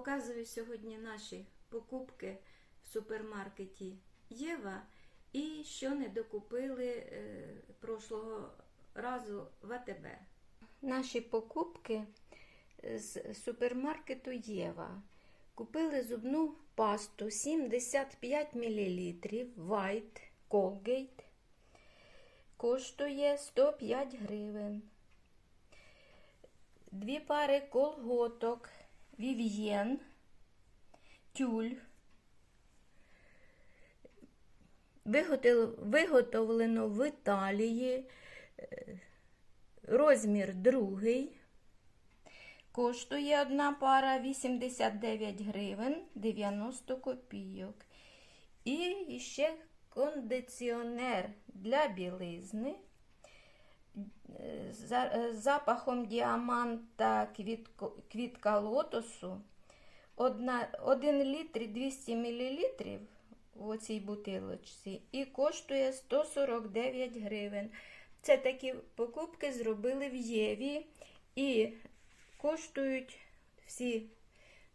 Показую сьогодні наші покупки в супермаркеті Єва і що не докупили е, прошлого разу в АТБ. Наші покупки з супермаркету Єва. Купили зубну пасту 75 мл White Colgate. Коштує 105 гривень. Дві пари колготок Vivien тюль. Виготовлено в Італії. Е, Розмір другий. Коштує одна пара 89 гривень 90 копійок. І ще кондиціонер для білизни запахом діаманта квітко- квітка лотосу. Одна, 1 літр 200 мл в оцій бутилочці і коштує 149 гривень. Це такі покупки зробили в Єві і коштують всі.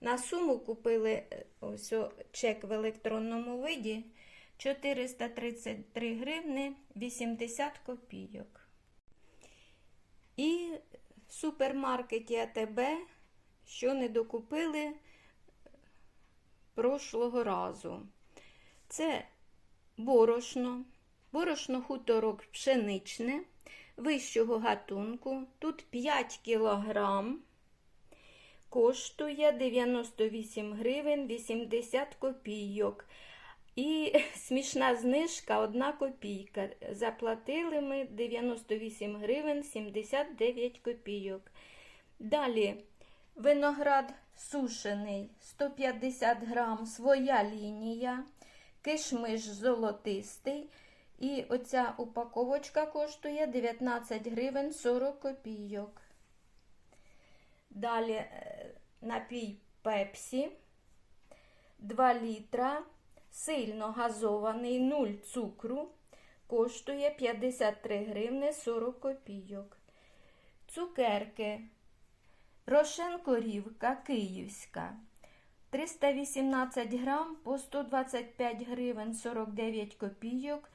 На суму купили е, ось чек в електронному виді 433 гривни 80 копійок. І в супермаркеті АТБ, що не докупили прошлого разу. Це борошно, борошно хуторок пшеничне, вищого гатунку. Тут 5 кілограм, коштує 98 гривень 80 копійок. І смішна знижка 1 копійка. Заплатили ми 98 гривень 79 копійок. Далі виноград сушений 150 грам, своя лінія, кишмиш золотистий. І оця упаковочка коштує 19 гривень 40 копійок. Далі е, напій пепсі 2 літра сильно газований 0 цукру коштує 53 гривни 40 копійок. Цукерки Рошен Корівка Київська 318 грам по 125 гривень 49 копійок.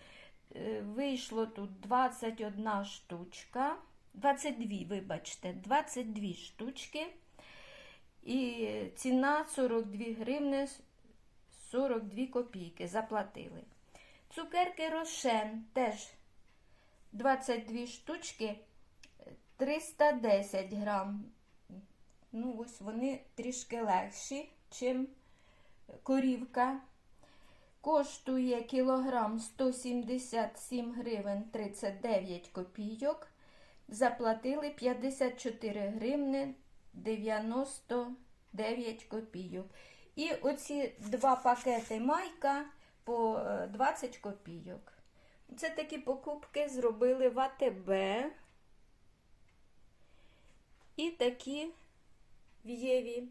Е, Вийшло тут 21 штучка, 22, вибачте, 22 штучки. І ціна 42 гривни 42 копійки заплатили. Цукерки Рошен теж 22 штучки 310 грам. Ну, ось вони трішки легші, чим корівка. Коштує кілограм 177 гривень 39 копійок. Заплатили 54 гривни 99 копійок. І оці два пакети майка по е, 20 копійок. Це такі покупки зробили в АТБ. І такі в Єві.